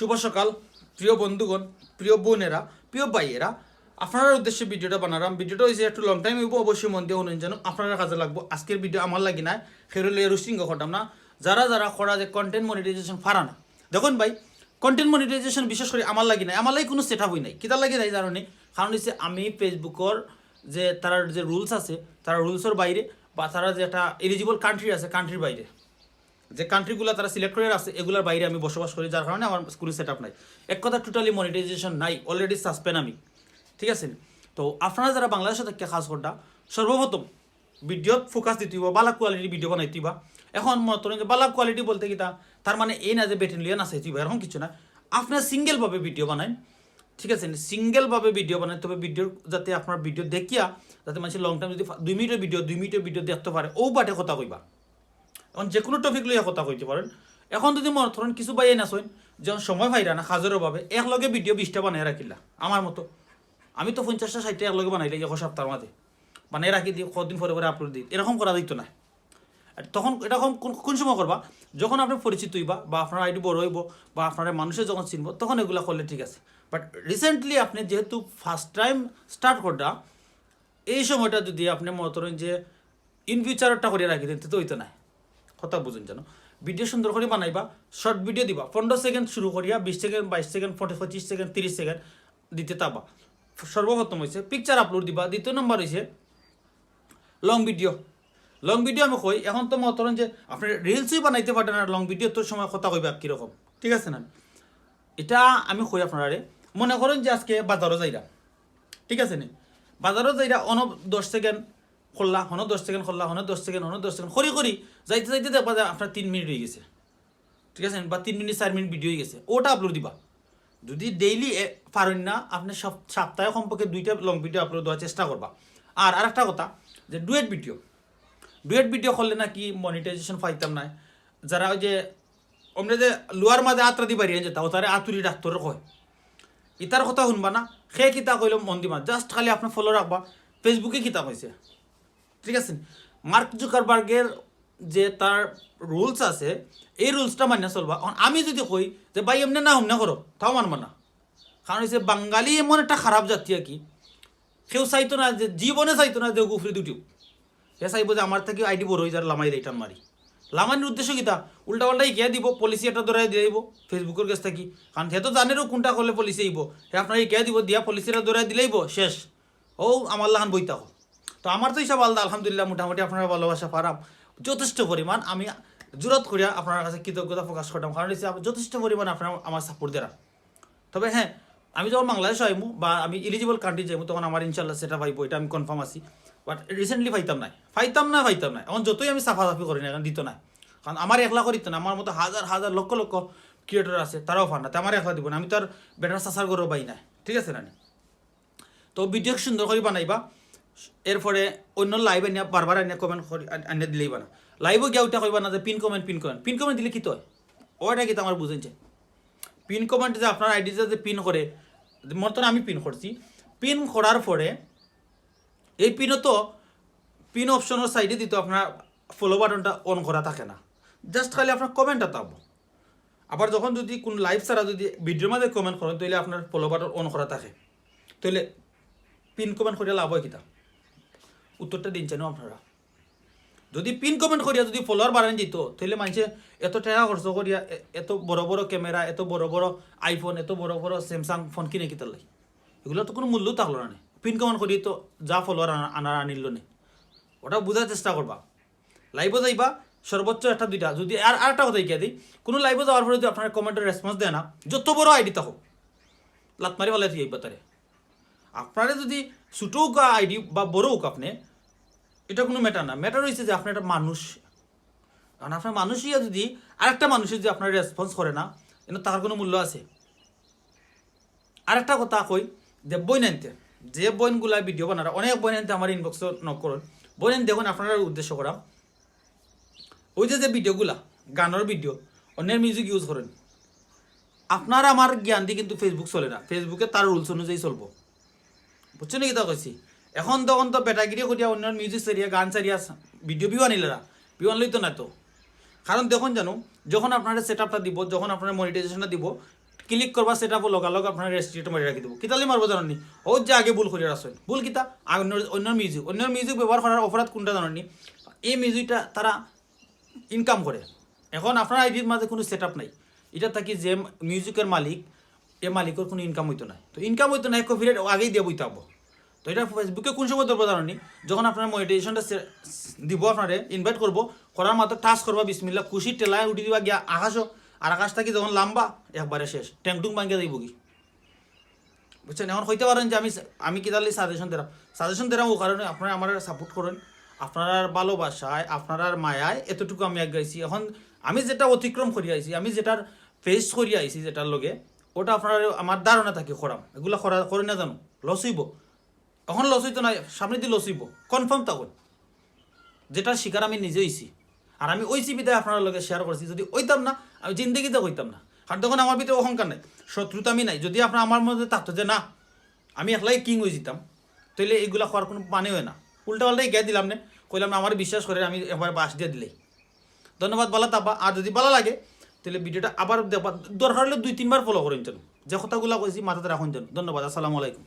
শুভ সকাল, প্রিয় বন্ধুগণ, প্রিয় বোনেরা, প্রিয় ভাইয়েরা। আপনার উদ্দেশ্যে ভিডিওটা বানালাম। ভিডিওটা হয়েছে একটু লং টাইম হইব, অবশ্যই মন দিয়ে যেন আপনারা কাজে লাগবো। আজকের ভিডিও আমার লাগি নাই সেরলে রুস্টিং করতাম না। যারা যারা করা যে কন্টেন্ট মনিটাইজেশন ফারা না। দেখুন ভাই কন্টেন্ট মনিটাইজেশন বিশেষ করে আমার লাগি নাই। আমার লাগি কোনো সেট আপ নাই। কিতা লাগি নাই জানি কারণ হচ্ছে আমি ফেসবুকর যে, তার যে রুলস আছে, তারা রুলসের বাইরে বা তারা যে একটা এলিজিবল কান্ট্রি আছে কান্ট্রির বাইরে। যে কান্ট্রিগুলো তারা সিলেক্ট করে আছে এগুলোর বাইরে আমি বসবাস করি, যার কারণে আমার স্কুলের সেট নাই। এক কথা টোটালি মনিটাইজেশন নাই অলরেডি সাসপেন্ড আমি। ঠিক আছে? তো আপনারা যারা বাংলাদেশে থেকে কাজ করটা সর্বপ্রথম ভিডিওত ফোকাস দিতে হইব, বালা কোয়ালিটির ভিডিও বানাইতে হইবা। এখন মতন যে বালা কোয়ালিটি বলতে কি তার মানে এই না যে বেটেলিয়ান আছে হইবা এরকম কিছু না। আপনার সিঙ্গেলভাবে ভিডিও বানান ঠিক আছে? সিঙ্গেলভাবে ভিডিও বানান তবে ভিডিও যাতে আপনার ভিডিও দেখিয়া, যাতে মানুষ লং টাইম যদি দুই মিনিটের ভিডিও দুই মিনিটের ভিডিও দেখতে পারে, ও বাটে কথা কইবা। এখন যে কোনো টপিক লইয়া কথা কইতে পারেন। এখন যদি মনে ধরেন কিছু বাইয়ে নাচইন যেমন সময় ভাইরা না হাজারের অভাবে একলগে ভিডিও বিশটা বানিয়ে রাখিলা, আমার মতো। আমি তো পঞ্চাশটা, ষাটটা একলগে বানাইলে এক সপ্তাহের মাঝে। বানিয়ে রাখি দিই কদিন পরে পরে আপলোড দিই। এরকম করা দিত না। তখন এরকম কোন কোন সময় করবা? যখন আপনি পরিচিত হইবা, বা আপনার আইডি বড় হইব, বা আপনার মানুষের যখন চিনব, তখন এগুলো করলে ঠিক আছে। বাট রিসেন্টলি আপনি যেহেতু ফার্স্ট টাইম স্টার্ট করটা এই সময়টা যদি আপনি মনে করেন যে ইন ফিউচারটা করে রাখি দেন তো হইতো না। কথা বুঝুন জানো ভিডিও সুন্দর করে বানাইবা শর্ট ভিডিও দিবা। পনেরো সেকেন্ড শুরু করিয়া, বিশ সেকেন্ড বাইশ সেকেন্ড ফোর্টি পঁচিশ সেকেন্ড তিরিশ সেকেন্ড দিতে তাবা। সর্বপ্রথম হয়েছে পিকচার আপলোড দিবা। দ্বিতীয় নম্বর হয়েছে লং ভিডিও লং ভিডিও আমি কই, এখন তো করেন যে আপনি রিলসই বানাইতে পারেন আর লং ভিডিও তোর সময় কথা কইবা কীরকম। ঠিক আছে না? এটা আমি কই আপনারে, মনে করেন যে আজকে বাজারও যাইরা। ঠিক আছে নি? বাজারও যাইরা অন দশ সেকেন্ড খোল্লা হন দশ সেকেন্ড, খোল্লা হন দশ সেকেন্ড হন দশ সেকেন্ড করি করি যাইতে যাইতে দেখবা যে আপনার তিন মিনিট হয়ে গেছে। ঠিক আছে? বা তিন মিনিট, চার মিনিট ভিডিও হয়ে গেছে। ওটা আপলোড দিবা। যদি ডেইলি পারেন না, আপনি সপ্তাহে কমপক্ষে দুইটা লং ভিডিও আপলোড দেওয়ার চেষ্টা করবা। আর আরেকটা কথা, যে ডুয়েট ভিডিও ডুয়েট ভিডিও করলে নাকি মনিটাইজেশন পাইতাম না। যারা ওই যে, আমরা যে লোয়ার মাঝে আত্রা দি বাড়িয়ে যেতাম তারে আতুরি ডাক্তর কয়। ইতার কথা শুনবা না? সে কিতা মন দিবা জাস্ট খালি আপনার ফলো রাখবা। ফেসবুকে কিতাব হয়েছে ঠিক আছে? মার্ক জুকারবার্গের যে তার রুলস আছে, এই রুলসটা মান্য চলবা। আমি যদি কই যে, ভাই, এমনি না হুমনা করো, তাও মানব না। কারণ হচ্ছে বাঙালি এমন একটা খারাপ জাতি আর কি। কেউ চাইতো না যে জীবনে চাইতো না যে গুফরি দুটিও। সে চাইব যে আমার থেকে আইডি বড় হয়ে যার লামাই দেয় মারি লামানির উদ্দেশ্য কিতা উল্টা পাল্টাই কে দিব পলিসি একটা ধরাই দিয়ে দিব ফেসবুকের কাছ থেকে। কারণ সে তো জানেরও কোনটা করলে পলিসি আইব সে আপনার কে দিব, দিয়া পলিসিটা ধরাই দিলেইব শেষ। ও আমার লাহান বইতা হোক তো আমার তো হিসাব আলাদা, আলহামদুলিল্লাহ মোটামুটি আপনারা ভালোবাসা পারাম যথেষ্ট পরিমাণ। আমি জুরত করিয়া আপনার কাছে কৃতজ্ঞতা প্রকাশ করতাম কারণ যথেষ্ট পরিমাণ আপনারা আমার সাপোর্ট দেরা তবে হ্যাঁ আমি যখন বাংলাদেশ আইমু বা আমি এলিজিবল কান্ট্রি যাইমু, তখন আমার ইনশাল্লাহ সেটা পাইব, এটা আমি কনফার্ম আছি। বাট রিসেন্টলি পাইতাম নাই। পাইতাম না পাইতাম না। এখন যতই আমি সাফা সাফি করি না এখন দিত না। কারণ আমার একলা করিত না। আমার মতো হাজার হাজার, লক্ষ লক্ষ ক্রিয়েটর আছে, তারাও ফান না। আমার একলা দিব না। আমি তো আর বেটার সাসার করব পাই না। ঠিক আছে না তো ভিডিও সুন্দর করে বানাইবা। এরপরে অন্য লাইভ আনিয়া বারবার আনিয়া কমেন্ট করে আনিয়া দিলেই বানা। লাইভও গিয়া ওইটা কইবা না যে pin comment pin comment pin comment দিলে কি তো ওইটা কি তো আমার বুঝেছে পিন কমেন্ট যে আপনার আইডি যে পিন করে মতন আমি পিন করছি পিন করার পরে এই পিনও তো পিন অপশনের সাইডে দিত আপনার ফলো বাটনটা অন করা থাকে না। জাস্ট খালি আপনার কমেন্টটা পাবো আবার যখন যদি কোন লাইভ ছাড়া যদি ভিডিওর মাঝে কমেন্ট করেন তাহলে আপনার ফলো বাটন অন করা থাকে। তাহলে পিন কমেন্ট করিয়া লাভ হয় কিতা? উত্তরটা দিন জানো আপনারা। যদি পিন কমেন্ট করিয়া যদি ফলোয়ার বাড়ান যেত তাহলে মানুষে এত টাকা খরচ করিয়া এত বড় বড় ক্যামেরা এত বড় বড় আইফোন এত বড় বড় স্যামসাং ফোন কিনে কিতার লাগে এগুলো তো কোনো মূল্য থাকল না পিন কমেন্ট করি তো যা ফলোয়ার আনার আনিল নে? ওটা বোঝার চেষ্টা করবা লাইভও যাইবা সর্বোচ্চ একটা দুইটা। যদি আর আর একটা কথা কে দিই কোনো লাইভে যাওয়ার পরে যদি আপনার কমেন্টের রেসপন্স দেয় না, যত বড় আইডি থাকুক। লাত মারি ভালো এই তারে আপনারা যদি ছোটো আইডি বা বড় হোক আপনি এটা কোনো ম্যাটার না। ম্যাটার হয়েছে যে আপনার একটা মানুষ। কারণ আপনার মানুষই যদি আরেকটা মানুষের যদি আপনার রেসপন্স করে না কিন্তু তার কোনো মূল্য আছে? আরেকটা কথা কই, যে বই আনতে। যে বইনগুলা ভিডিও বানারা অনেক বই আনতে আমার ইনবক্স নক করুন। বই আনতে দেখুন আপনারা উদ্দেশ্য করা। ওই যে যে ভিডিওগুলা গানের ভিডিও অন্যের মিউজিক ইউজ করেন। আপনার আমার জ্ঞান দিয়ে কিন্তু ফেসবুক চলে না। ফেসবুকে তার রুলস অনুযায়ী চলবো। বুঝছ নাকি তা কইছি? এখন তখন তো বেটাগিরি করিয়া অন্য মিউজিক সারিয়া গান সারিয়া ভিডিও ভিউ আনিলেরা ভিউ আনলেই তো না তো। কারণ দেখুন জানো, যখন আপনারা সেট আপটা দিব, যখন আপনারা মনিটাইজেশনটা দিব ক্লিক করবা সেটা লগালগ আপনার রেজিস্ট্রেট মারি রাখি দেবো। কিতালি মারবো জানি ও যে আগে ভুল করিয়া আসেন ভুল কিতা? অন্য অন্য মিউজিক অন্য মিউজিক ব্যবহার করার অপরাধ কোনটা জানি এই মিউজিকটা তারা ইনকাম করে। এখন আপনার আইডির মাঝে কোনো সেট আপ নাই। এটা থাকি যে মিউজিকের মালিক, এ মালিকের কোনো ইনকাম হইতো না তো ইনকাম হইতো না কপিরাইট আগেই দিয়ে বইতে হব তো এটা ফেসবুকে কোন সময় ধরবো জানি যখন আপনার মনিটাইজেশনটা দিব আপনারে ইনভাইট করব, করার মাত্র টাচ করবা বিসমিল্লা খুশি টেলায় উঠি দিবা, গিয়া আকাশও, আর আকাশ থাকি যখন লাম্বা, একবারে শেষ, ট্যাংটুং ভাঙ্গিয়া যাইব কি? বুঝছেন? এখন হইতে পারেন যে আমি আমি কি তাহলে সাজেশন দিলাম? সাজেশন দিলাম ও কারণে আপনারা আমার সাপোর্ট করেন। আপনার ভালোবাসায় আপনার মায়ায় এতটুকু আমি আগাইছি এখন আমি যেটা অতিক্রম করি আইছি, আমি যেটার ফেস করি আইছি যেটার লগে, ওটা আপনার আমার ধারণা থাকে, করাম। এগুলা করা করে না জানো? লস হইব। এখন লস হইতো না, সামনে দিয়ে লস হইব। কনফার্ম তখন যেটার শিকার আমি নিজে হইছি। আর আমি ওইছি বিদায় আপনার লগে শেয়ার করছি। যদি ওইতাম না, আমি জিন্দগিতে হইতাম না। কারণ তখন আমার ভিতরে অহংকার নাই শত্রুতা আমি নাই। যদি আপনার আমার মধ্যে থাকতো যে, না, আমি একলাই কিং হয়ে যেতাম তাহলে এগুলা হওয়ার কোনো মানে হয় না। উল্টা পাল্টাই গিয়ে দিলাম না। কইলাম আমার বিশ্বাস করে, আমি একবার বাস দিয়ে দিলেই। ধন্যবাদ বলা তাবা আর যদি ভালো লাগে তাহলে ভিডিওটা আবার দেখবা দরকার হলে দুই, তিনবার ফলো করেন যেন। যে কথাগুলো কইছি, মাথাতে রাখুন যেন। ধন্যবাদ, আসসালামু আলাইকুম।